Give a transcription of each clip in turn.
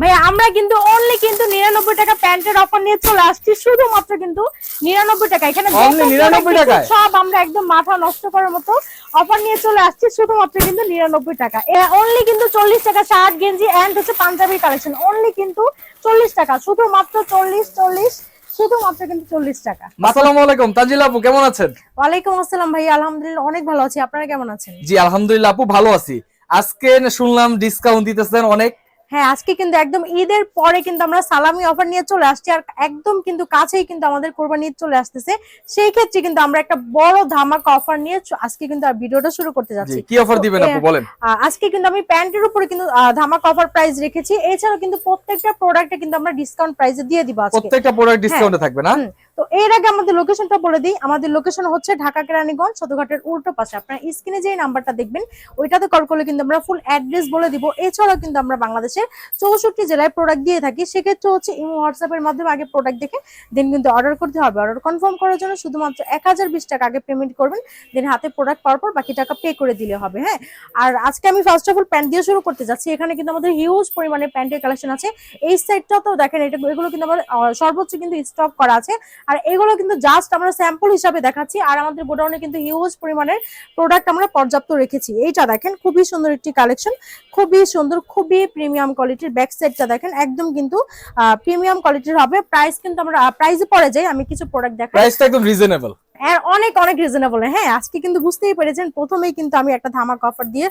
ভাই আমরা কিন্তু অনলি কিন্তু নিরানব্বই টাকা প্যান্টের অফার নিয়ে চলে আসছি শুধুমাত্র কিন্তু নিরানব্বই টাকা। এখানে যত Only 99 product দেখছেন টাকায়? সব আমরা একদম মাথা নষ্ট করার মতো অফার নিয়ে চলে আসছি শুধুমাত্র কিন্তু নিরানব্বই টাকা। অনলি কিন্তু চল্লিশ টাকা শার্ট গেঞ্জি এন্ড হচ্ছে পাঞ্জাবি কালেকশন অনলি কিন্তু চল্লিশ টাকা শুধুমাত্র চল্লিশ চল্লিশ শুধুমাত্র কিন্তু চল্লিশ টাকা। আসসালামু আলাইকুম তানজিল আপু কেমন আছেন? ওয়ালাইকুম আসসালাম ভাই আলহামদুলিল্লাহ অনেক ভালো আছি আপনারা কেমন আছেন? জি আলহামদুলিল্লাহ আপু ভালো আছি। আজকে শুনলাম ডিসকাউন্ট দিতেছেন অনেক। হ্যাঁ আজকে কিন্তু একদম ঈদের পরে কিন্তু আমরা সালামি অফার নিয়ে চলে আসছি আর একদম কিন্তু কাছেই কিন্তু আমাদের কোরবানি ঈদ চলে আসতেছে। সেই ক্ষেত্রে কিন্তু আমরা একটা বড় ধামাকা অফার নিয়ে আজকে কিন্তু আর ভিডিওটা শুরু করতে যাচ্ছি। কি অফার দিবেন আপু বলেন। আজকে কিন্তু আমি প্যান্টের উপরে কিন্তু ধামাকা অফার প্রাইস রেখেছি। এছাড়াও কিন্তু প্রত্যেকটা প্রোডাক্টে কিন্তু আমরা ডিসকাউন্ট প্রাইসে দিয়ে দিব আজকে। প্রত্যেকটা প্রোডাক্ট ডিসকাউন্টে থাকবে না? তো এর আগে আমাদের লোকেশনটা বলে দিই। আমাদের লোকেশন হচ্ছে ঢাকা কেরানীগঞ্জ সদরঘাটের উল্টো পাশে। আপনার স্ক্রিনে যে নাম্বারটা দেখবেন, ওইটাতে কল করলে কিন্তু আমরা ফুল অ্যাড্রেস বলে দিব। এছাড়াও কিন্তু আমরা বাংলাদেশের চৌষট্টি জেলায় প্রোডাক্ট দিয়ে থাকি। সেক্ষেত্রে হচ্ছে ইমো হোয়াটসঅ্যাপের মাধ্যমে আগে প্রোডাক্ট দেখে দেন কিন্তু অর্ডার করতে হবে। অর্ডার কনফার্ম করার জন্য শুধুমাত্র এক হাজার বিশ টাকা আগে পেমেন্ট করবেন দেন হাতে প্রোডাক্ট পাওয়ার পর বাকি টাকা পে করে দিলে হবে হ্যাঁ? আর আজকে আমি ফার্স্ট অফ অল প্যান্ট দিয়ে শুরু করতে যাচ্ছি। এখানে কিন্তু আমাদের হিউজ পরিমাণে প্যান্টের কালেকশন আছে। এই সাইডটাও দেখেন, এটা, এগুলো কিন্তু আমার সর্বোচ্চ কিন্তু স্টক করা আছে। আর এগুলো কিন্তু জাস্ট আমরা স্যাম্পল হিসাবে দেখাচ্ছি, আর আমাদের গোডাউনে কিন্তু হিউজ পরিমাণের প্রোডাক্ট আমরা পর্যাপ্ত রেখেছি। এইটা দেখেন, খুবই সুন্দর একটি কালেকশন খুবই সুন্দর, খুবই প্রিমিয়াম কোয়ালিটির ব্যাক সাইডটা দেখেন, একদম কিন্তু প্রিমিয়াম কোয়ালিটির হবে। প্রাইস কিন্তু আমরা প্রাইসে পড়ে যাই, আমি কিছু প্রোডাক্ট দেখাই। প্রাইসটা একদম রিজনেবল অনেক অনেক রিজনেবল হ্যাঁ আজকে কিন্তু বুঝতেই পেরেছেন প্রথমেই কিন্তু আমি একটা ধামাক অফার দিয়ে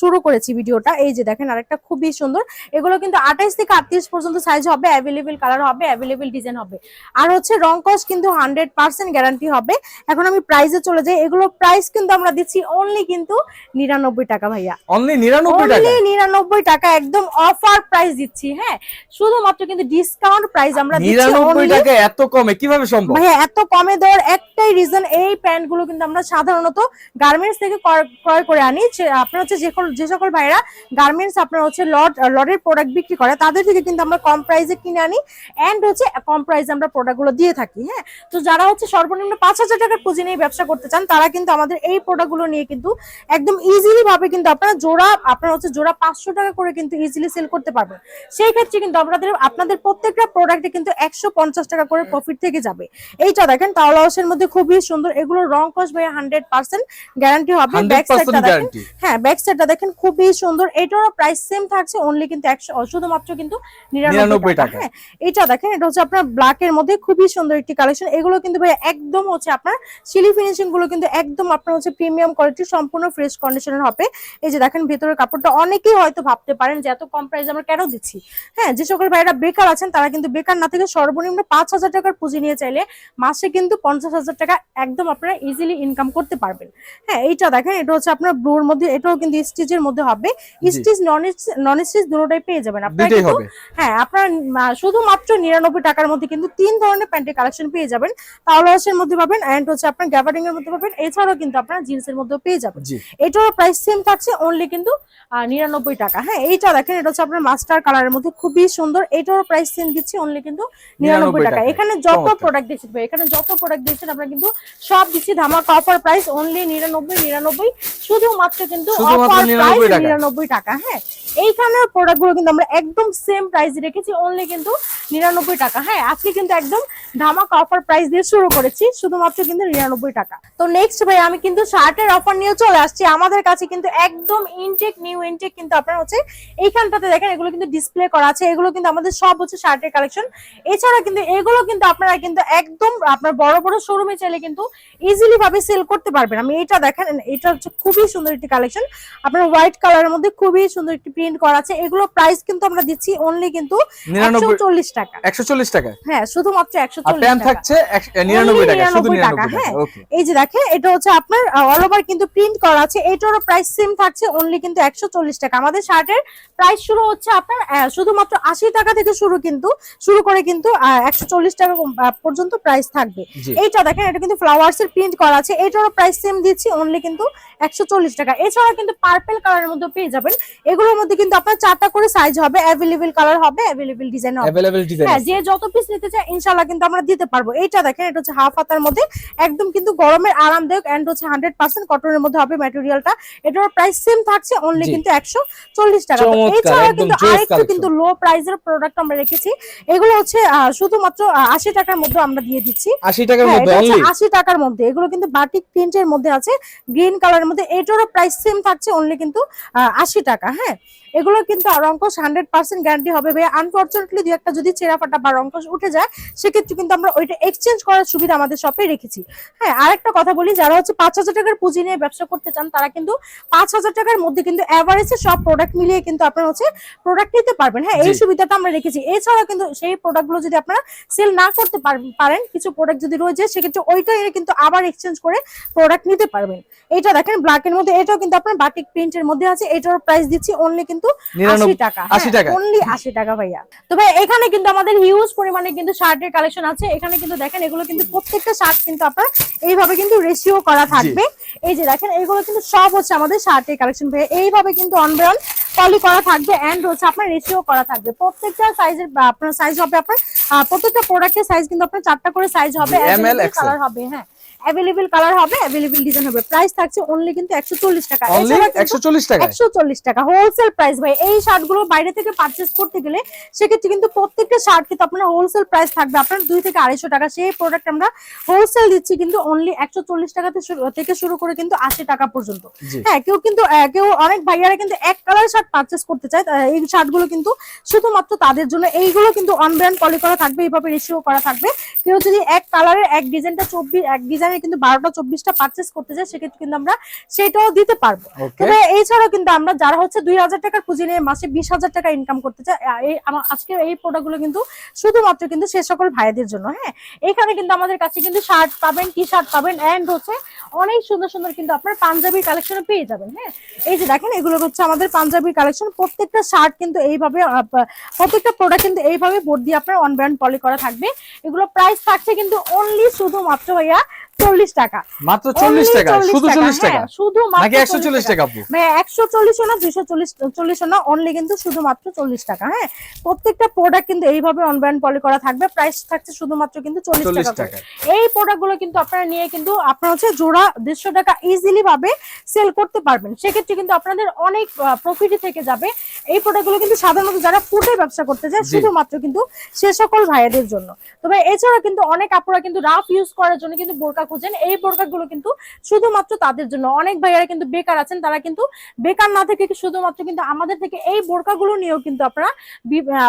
শুরু করেছি ভিডিওটা। এই যে দেখেন আরেকটা খুবই সুন্দর। এগুলো কিন্তু আঠাইশ থেকে আটত্রিশ পর্যন্ত সাইজ হবে অ্যাভেলেবেল কালার হবে অ্যাভেলেবেল ডিজাইন হবে। আর হচ্ছে রং কস কিন্তু হান্ড্রেড পার্সেন্ট গ্যারান্টি হবে। এখন আমি প্রাইসে চলে যাই। এগুলো প্রাইস কিন্তু আমরা দিচ্ছি অনলি কিন্তু নিরানব্বই টাকা ভাইয়া। অনলি 99 টাকা? নিরানব্বই টাকা একদম অফার প্রাইস দিচ্ছি হ্যাঁ। শুধুমাত্র কিন্তু ডিসকাউন্ট প্রাইস আমরা দিচ্ছি 99 only টাকা এত কমে কীভাবে সম্ভব? ভাইয়া এত কমে দেওয়ার একটাই রিজন এই প্যান্টগুলো কিন্তু আমরা সাধারণত গার্মেন্টস থেকে ক্রয়- করে আনি। আপনার হচ্ছে যে সকল- ভাইরা গার্মেন্টস আপনার হচ্ছে লট লটের প্রোডাক্ট বিক্রি করে, তাদের থেকে কিন্তু আমরা কম প্রাইসে কিনে আনি। এন্ড হচ্ছে কম প্রাইসে আমরা প্রোডাক্টগুলো দিয়ে থাকি হ্যাঁ? তো যারা হচ্ছে সর্বনিম্ন পাঁচ হাজার টাকার পুঁজি নিয়ে ব্যবসা করতে চান, তারা কিন্তু আমাদের এই প্রোডাক্টগুলো নিয়ে কিন্তু একদম ইজিলি ভাবে কিন্তু আপনারা জোড়া, আপনার হচ্ছে জোড়া পাঁচশো টাকা করে কিন্তু ইজিলি সেল করতে পারবেন। সেই ক্ষেত্রে কিন্তু আপনাদের আপনাদের প্রত্যেকটা প্রোডাক্টে কিন্তু একশো পঞ্চাশ টাকা করে প্রফিট থেকে যাবে। এইটা দেখেন তাওলা হাউসের মধ্যে খুবই সুন্দর। এগুলো রং কস ভাই হান্ড্রেড পার্সেন্ট গ্যারান্টি হবে। ব্যাক সাইডটা দেখেন। হ্যাঁ ব্যাক সাইডটা দেখেন খুবই সুন্দর। এটারও প্রাইস সেম থাকছে অনলি কিন্তু একশো শুধুমাত্র কিন্তু নিরানব্বই টাকা। টাকা। হ্যাঁ এটা দেখেন এটা হচ্ছে আপনার ব্ল্যাক এর মধ্যে খুবই সুন্দর একটি কালেকশন এগুলো কিন্তু ভাই একদম হচ্ছে আপনার সিলি ফিনিশিংগুলো কিন্তু একদম আপনার হচ্ছে প্রিমিয়াম কোয়ালিটি সম্পূর্ণ ফ্রেশ কন্ডিশনের হবে। এই যে দেখেন ভেতরের কাপড়টা অনেকেই হয়তো ভাবতে পারেন যে এত কম প্রাইস আমরা কেন দিচ্ছি? হ্যাঁ যে সকল ভাইরা বেকার আছেন তারা কিন্তু বেকার না থেকে সর্বনিম্ন পাঁচ হাজার টাকার পুঁজি নিয়ে চাইলে মাসে কিন্তু পঞ্চাশ হাজার টাকা একদম আপনারা ইজিলি ইনকাম করতে পারবেন। হ্যাঁ এইটা দেখেন এটা হচ্ছে আপনার ব্লুর মধ্যে এটাও কিন্তু স্টিচের মধ্যে হবে। স্টিচ নন নন স্টিচ দুটোটাই পেয়ে যাবেন আপনারা কিন্তু। হ্যাঁ আপনার শুধুমাত্র নিরানব্বই টাকার মধ্যে কিন্তু তিন ধরনের প্যান্টের কালেকশন পেয়ে যাবেন। তাওলাসের মধ্যে পাবেন অ্যান্ড হচ্ছে আপনার গ্যাভারিং এর মধ্যে পাবেন। এছাড়াও কিন্তু আপনার জিন্সের মধ্যেও পেয়ে যাবেন। জি। এটারও প্রাইস সেম থাকছে অনলি কিন্তু নিরানব্বই টাকা। হ্যাঁ এইটা দেখেন এটা হচ্ছে আপনার মাস্টার কালারের মধ্যে খুবই সুন্দর। এটারও প্রাইস সেম দিচ্ছি অনলি কিন্তু নিরানব্বই 99 টাকা। এখানে যত প্রোডাক্ট ভাই, এখানে যত প্রোডাক্ট দিচ্ছেন আপনারা কিন্তু সব দিচ্ছি ধামাকা অফার প্রাইস অনলি নিরানব্বই নিরানব্বই শুধুমাত্র কিন্তু অফার প্রাইস নিরানব্বই টাকা হ্যাঁ। এইখানের প্রোডাক্টগুলো কিন্তু আমরা একদম সেম প্রাইস রেখেছি অনলি কিন্তু নিরানব্বই টাকা হ্যাঁ। আজকে কিন্তু একদম ধামাকা অফার প্রাইস দিয়ে শুরু করেছি শুধুমাত্র কিন্তু নিরানব্বই টাকা। তো নেক্সট ভাই আমি কিন্তু শার্টের অফার নিয়ে চলে আসছি। আমাদের কাছে কিন্তু একদম ইনটেক নিউ ইনটেক কিন্তু আপনার হচ্ছে এইখানটাতে দেখেন এগুলো কিন্তু ডিসপ্লে করা আছে। এগুলো কিন্তু আমাদের সব হচ্ছে শার্টের কালেকশন এছাড়া কিন্তু এগুলো কিন্তু আপনারা কিন্তু একদম আপনার বড় বড় শোরুমে চাইলে কিন্তু ইজিলি ভাবে সেল করতে পারবেন। আমি এটা দেখেন এটা হচ্ছে খুবই সুন্দর একটি কালেকশন আপনার হোয়াইট কালারের মধ্যে খুবই সুন্দর একটি প্রিন্ট করা আছে। এগুলো প্রাইস কিন্তু আমরা দিচ্ছি অনলি কিন্তু একশো 99 চল্লিশ টাকা। 140 টাকা হ্যাঁ শুধুমাত্র একশো প্যান্ট থাকছে এক- 99 টাকা শুধু 99 টাকা, হ্যাঁ। এই যে দেখেন এটা হচ্ছে আপনার অল ওভার কিন্তু প্রিন্ট করা আছে। এটারও প্রাইস সেম থাকছে অনলি কিন্তু একশো চল্লিশ টাকা। আমাদের শার্টের প্রাইস শুরু হচ্ছে আপনার শুধুমাত্র আশি টাকা থেকে শুরু কিন্তু শুরু করে কিন্তু একশো চল্লিশ টাকা পর্যন্ত প্রাইস থাকবে। এইটা দেখেন এটা কিন্তু ফ্লাওয়ার্স এর প্রিন্ট করা আছে এটারও প্রাইস সেম দিচ্ছি অনলি কিন্তু একশো চল্লিশ টাকা। এছাড়া কিন্তু পার্পেল কালারের মধ্যে পেয়ে যাবেন। এগুলোর মধ্যে কিন্তু আপনার চারটা করে সাইজ হবে অ্যাভেলেবেল কালার হবে অ্যাভেলেবেল ডিজাইন হবে। অ্যাভেলেবেল ডিজাইন হ্যাঁ যে যত পিস নিতে চায় ইনশাল্লাহ কিন্তু আমরা দিতে পারব। এইটা দেখেন এটা হচ্ছে হাফ হাতার মধ্যে। একদম কিন্তু গরমের আরামদায়ক এন্ড হচ্ছে হান্ড্রেড পার্সেন্ট কটনের মধ্যে হবে ম্যাটেরিয়ালটা এটার প্রাইস সেম থাকছে অনলি কিন্তু একশো চল্লিশ টাকা। তো চমৎকার, এছাড়া কিন্তু আরেকটু কিন্তু লো প্রাইসের প্রোডাক্ট আমরা রেখেছি। এগুলো হচ্ছে শুধুমাত্র আশি টাকার মধ্যে আমরা দিয়ে দিচ্ছি। আশি টাকার হ্যাঁ, মধ্যে অনলি আশি টাকার মধ্যে, এগুলো কিন্তু বাটিক প্রিন্টের মধ্যে আছে গ্রিন কালারের মধ্যে, এটারও প্রাইস সেম থাকছে অনলি কিন্তু আশি টাকা হ্যাঁ? এগুলো কিন্তু রঙ্কশ হান্ড্রেড পার্সেন্ট গ্যারান্টি হবে ভাই আনফর্চুনেটলি দু একটা যদি চেরা ফাটা বা রঙ্কশ উঠে যায় সেক্ষেত্রে কিন্তু আমরা ওইটা এক্সচেঞ্জ করার সুবিধা আমাদের শপে রেখেছি। হ্যাঁ আরেকটা কথা বলি যারা হচ্ছে পাঁচ হাজার টাকার পুঁজি নিয়ে ব্যবসা করতে চান তারা কিন্তু পাঁচ হাজার টাকার মধ্যে কিন্তু অ্যাভারেজে সব প্রোডাক্ট মিলিয়ে কিন্তু আপনারা হচ্ছে প্রোডাক্ট নিতে পারবেন। হ্যাঁ এই সুবিধাটা আমরা রেখেছি। এছাড়া কিন্তু সেই প্রোডাক্টগুলো যদি আপনারা সেল না করতে পার- পারেন কিছু প্রোডাক্ট যদি রয়ে যায় সেক্ষেত্রে ওইটা এনে কিন্তু আবার এক্সচেঞ্জ করে প্রোডাক্ট নিতে পারবেন। এটা দেখেন ব্ল্যাক এর মধ্যে এটাও কিন্তু আপনার বাটিক প্রিন্টের মধ্যে আছে এটার প্রাইস দিচ্ছি অনলি কিন্তু আশি টাকা অনলি আশি টাকা ভাইয়া। তো ভাই এখানে কিন্তু আমাদের হিউজ পরিমাণে কিন্তু শার্টের কালেকশন আছে। এখানে কিন্তু দেখেন এগুলো কিন্তু প্রত্যেকটা শার্ট কিন্তু আপনার এইভাবে কিন্তু রেশিও করা থাকবে। এই যে দেখেন এগুলো কিন্তু সব হচ্ছে আমাদের শার্টের কালেকশন ভাই এইভাবে কিন্তু অনব্রাউন পলি করা থাকবে এন্ড হচ্ছে আপনার রেশিও করা থাকবে। প্রত্যেকটা সাইজের আপনার সাইজ হবে আপনার প্রত্যেকটা প্রোডাক্টের সাইজ কিন্তু আপনার চারটা করে সাইজ হবে কালার হবে হ্যাঁ। অ্যাভেলেবেল কালার হবে অ্যাভেলেবেল ডিজাইন হবে। প্রাইস থাকছে অনলি কিন্তু একশো চল্লিশ টাকা। অনলি এছাড়া কিন্তু একশো চল্লিশ টাকা একশো চল্লিশ টাকা। হোলসেল প্রাইস ভাই এই শার্টগুলো বাইরে থেকে পারচেস করতে গেলে সেক্ষেত্রে কিন্তু প্রত্যেকটা শার্ট কিন্তু আপনার হোলসেল প্রাইস থাকবে। আপনার দুই থেকে আড়াইশো টাকা। সেই প্রোডাক্ট আমরা হোলসেল দিচ্ছি কিন্তু অনলি একশো চল্লিশ টাকা থেকে শুরু- করে কিন্তু আশি টাকা পর্যন্ত। হ্যাঁ কেউ কিন্তু কেউ অনেক ভাইয়ারা কিন্তু এক কালার শার্ট পারচেস করতে চায় এই শার্টগুলো কিন্তু শুধুমাত্র তাদের জন্য। এইগুলো কিন্তু অন ব্র্যান্ড পলি করা থাকবে এইভাবে রেশিও করা থাকবে। কেউ যদি এক কালারের এক ডিজাইনটা চব্বিশ এক ডিজাইনের কিন্তু বারোটা চব্বিশটা পারচেস করতে চায় সেক্ষেত্রে কিন্তু আমরা সেটাও দিতে পারব। তবে এছাড়াও কিন্তু আমরা যারা হচ্ছে দুই হাজার টাকার পুঁজি নিয়ে মাসে বিশ হাজার টাকা ইনকাম করতে চাই এই আমার আজকে এই প্রোডাক্টগুলো কিন্তু শুধুমাত্র কিন্তু সে সকল ভাইদের জন্য হ্যাঁ? এখানে কিন্তু আমাদের কাছে কিন্তু শার্ট পাবেন টি শার্ট পাবেন এন্ড হচ্ছে অনেক সুন্দর সুন্দর কিন্তু আপনার পাঞ্জাবির কালেকশন পেয়ে যাবেন হ্যাঁ? এই যে দেখেন এগুলো হচ্ছে আমাদের পাঞ্জাবির কালেকশন প্রত্যেকটা শার্ট কিন্তু এইভাবে প্রত্যেকটা প্রোডাক্ট কিন্তু এইভাবে বোর্ড দিয়ে আপনার অন ব্র্যান্ড পলি করা থাকবে। এগুলো প্রাইস থাকছে কিন্তু অনলি শুধুমাত্র ভাইয়া চল্লিশ টাকা। মাত্র চল্লিশ টাকা? শুধু চল্লিশ টাকা? হ্যাঁ, শুধু নাকি একশো চল্লিশ টাকা একশো চল্লিশও না দুইশো চল্লিশ না অনলি কিন্তু শুধুমাত্র চল্লিশ টাকা হ্যাঁ? প্রত্যেকটা প্রোডাক্ট কিন্তু এইভাবে অনব্র্যান্ড পলি করা থাকবে। প্রাইস থাকছে শুধুমাত্র কিন্তু চল্লিশ চল্লিশ টাকা। এই প্রোডাক্টগুলো কিন্তু আপনারা নিয়ে কিন্তু আপনারা হচ্ছে জোড়া দেড়শো টাকা ইজিলি ভাবে সেল করতে পারবেন। সেক্ষেত্রে কিন্তু আপনাদের অনেক প্রফিট থেকে যাবে। এই প্রোডাক্টগুলো কিন্তু সাধারণত যারা ফুডের ব্যবসা করতে যায় শুধুমাত্র কিন্তু সে সকল ভাইয়াদের জন্য। তবে এছাড়া কিন্তু অনেক আপুরা কিন্তু রাফ ইউজ করার জন্য কিন্তু বোরকা খুঁজেন এই বোরকা গুলো কিন্তু শুধুমাত্র তাদের জন্য। অনেক ভাইয়ারা কিন্তু বেকার আছেন তারা কিন্তু বেকার না থেকে শুধুমাত্র কিন্তু আমাদের থেকে এই বোরকা গুলো নিয়েও কিন্তু আপনারা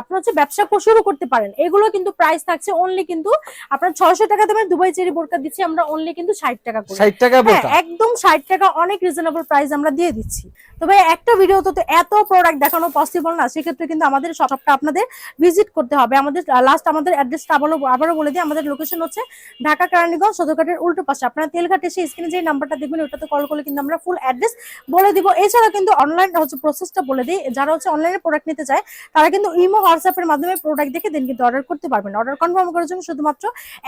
আপনার হচ্ছে ব্যবসা শুরু করতে পারেন। এগুলো কিন্তু প্রাইস থাকছে অনলি কিন্তু আপনার ছয়শো টাকা দেবেন দুবাই চেরি বোরকা দিচ্ছি আমরা অনলি কিন্তু ষাট টাকা ষাট টাকা হ্যাঁ একদম ষাট টাকা অনেক রিজনেবল প্রাইস আমরা দিয়ে দিচ্ছি। তবে একটা ভিডিওতে তো এত প্রোডাক্ট দেখানো পসিবল না সেক্ষেত্রে কিন্তু আমাদের শপটা আপনাদের ভিজিট করতে হবে। আমাদের লাস্ট আমাদের অ্যাড্রেসটা আবারও আবারও বলে দিই আমাদের লোকেশন হচ্ছে ঢাকা কেরানীগঞ্জ সদরঘাটের উল্টো পাশে। আপনারা তেলঘাট এসে স্ক্রিনে যে নাম্বারটা দেখবেন, ওটাতে কল করলে কিন্তু আমরা ফুল অ্যাড্রেস বলে দিব। এছাড়া কিন্তু অনলাইন হচ্ছে প্রসেসটা বলে দিই। যারা হচ্ছে অনলাইনে প্রোডাক্ট নিতে চায়, তারা কিন্তু ইমো হোয়াটসঅ্যাপের মাধ্যমে প্রোডাক্ট দেখে দেন কিন্তু অর্ডার করতে পারবেন। অর্ডার কনফার্ম করার জন্য শুধুমাত্র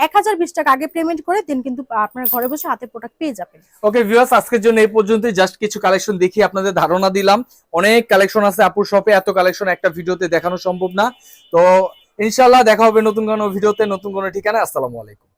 এক হাজার বিশ টাকা আগে পেমেন্ট করে দেন কিন্তু আপনার ঘরে বসে হাতে প্রোডাক্ট পেয়ে যাবেন। ওকে ভিউয়ার্স আজকের জন্য এই পর্যন্তই। জাস্ট কিছু কালেকশন দেখি, আপনাদের ধারণা দিলাম। অনেক কালেকশন আছে আপুর শপে এত কালেকশন একটা ভিডিওতে দেখানো সম্ভব না। তো ইনশাল্লাহ দেখা হবে নতুন কোনো ভিডিওতে, নতুন কোনো ঠিকানা আসসালামু আলাইকুম।